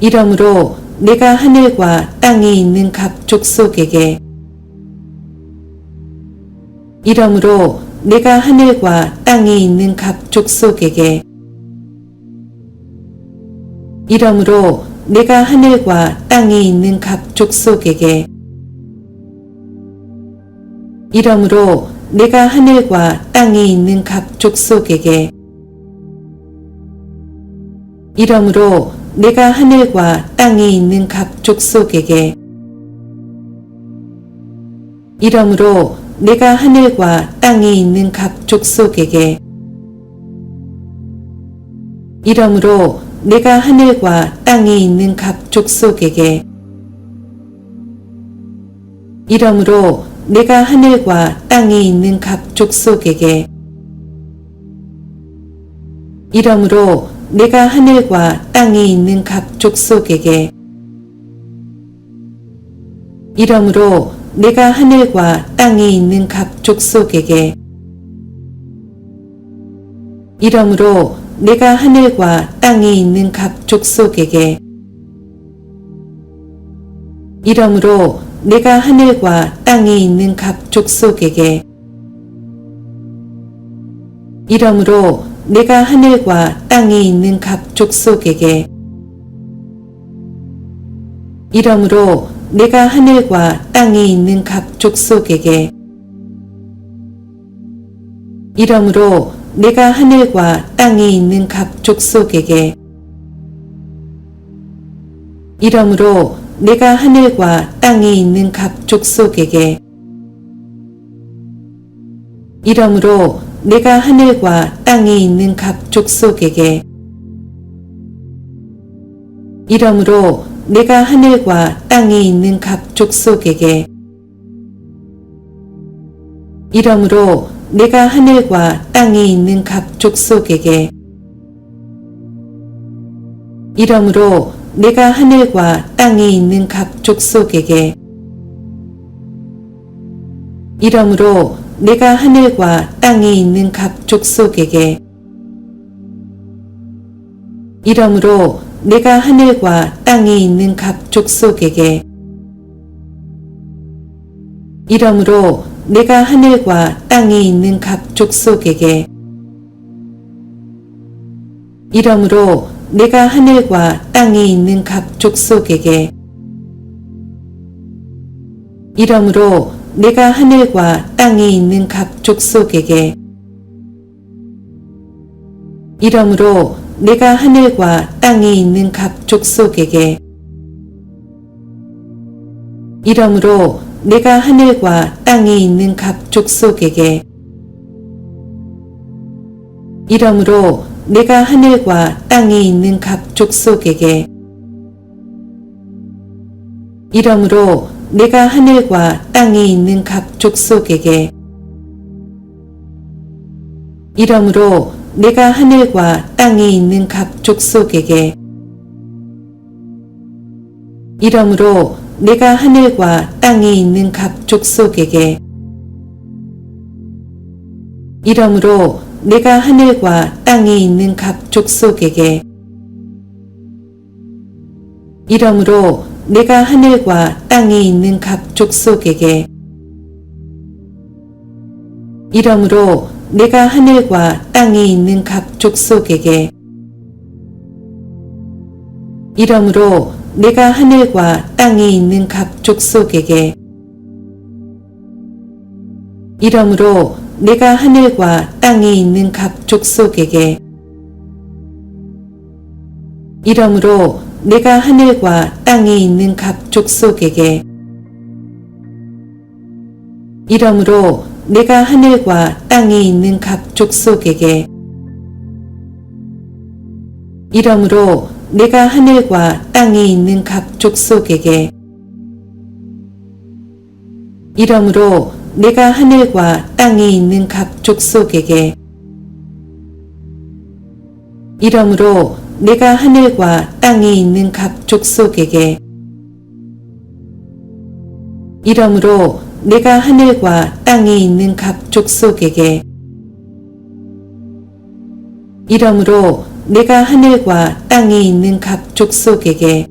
이러므로 내가 하늘과 땅에 있는 각 족속에게 이러므로 내가 하늘과 땅에 있는 각 족속에게 이러므로 내가 하늘과 땅에 있는 각 족속에게 이러므로 내가 하늘과 땅에 있는 각 족속에게 이러므로 내가 하늘과 땅에 있는 각 족속에게 이러므로 내가 하늘과 땅에 있는 각 족속에게 이러므로 내가 하늘과 땅에 있는 각 족속에게 이러므로 내가 하늘과 땅에 있는 각 족속에게 이러므로 내가 하늘과 땅에 있는 각 족속에게 이러므로 내가 하늘과 땅에 있는 각 족속에게 이러므로 내가 하늘과 땅에 있는 각 족속에게 이러므로 내가 하늘과 땅에 있는 각 족속에게 이러므로 내가 하늘과 땅에 있는 각 족속에게 이러므로 내가 하늘과 땅에 있는 각 족속에게 이러므로 내가 하늘과 땅에 있는 각 족속에게 이러므로 내가 하늘과 땅에 있는 각 족속에게 이러므로 내가 하늘과 땅에 있는 각 족속에게 이러므로 내가 하늘과 땅에 있는 각 족속에게 이러므로 내가 하늘과 땅에 있는 각 족속에게 이러므로 내가 하늘과 땅에 있는 각 족속에게 이러므로 내가 하늘과 땅에 있는 각 족속에게 이러므로 내가 하늘과 땅에 있는 각 족속에게 이러므로 내가 하늘과 땅에 있는 각 족속에게 이러므로 내가 하늘과 땅에 있는 각 족속에게 이러므로 내가 하늘과 땅에 있는 각 족속에게 이러므로 내가 하늘과 땅에 있는 각 족속에게 이러므로 내가 하늘과 땅에 있는 각 족속에게 이러므로 내가 하늘과 땅에 있는 각 족속에게 이러므로 내가 하늘과 땅에 있는 각 족속에게 이러므로 내가 하늘과 땅에 있는 각 족속에게 이러므로 내가 하늘과 땅에 있는 각 족속에게 이러므로 내가 하늘과 땅에 있는 각 족속에게 이러므로 내가 하늘과 땅에 있는 각 족속에게 이러므로 내가 하늘과 땅에 있는 각 족속에게 이러므로 내가 하늘과 땅에 있는 각 족속에게 이러므로 내가 하늘과 땅에 있는 각 족속에게 이러므로 내가 하늘과 땅에 있는 각 족속에게 이러므로 내가 하늘과 땅에 있는 각 족속에게 이러므로 내가 하늘과 땅에 있는 각 족속에게 이러므로 내가 하늘과 땅에 있는 각 족속에게 이러므로 내가 하늘과 땅에 있는 각 족속에게 이러므로 내가 하늘과 땅에 있는 각 족속에게 이러므로 내가 하늘과 땅에 있는 각 족속에게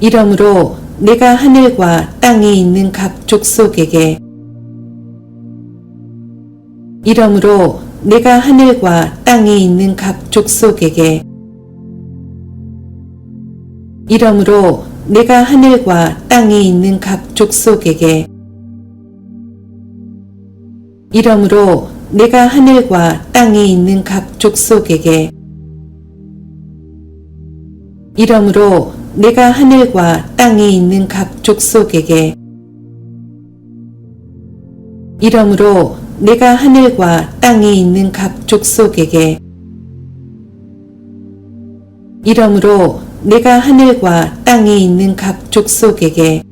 이러므로 내가 하늘과 땅에 있는 각 족속에게 이러므로 내가 하늘과 땅에 있는 각 족속에게 이러므로 내가 하늘과 땅에 있는 각 족속에게 이러므로 내가 하늘과 땅에 있는 각 족속에게 이러므로 내가 하늘과 땅에 있는 각 족속에게 이러므로 내가 하늘과 땅에 있는 각 족속에게 이러므로 내가 하늘과 땅에 있는 각 족속에게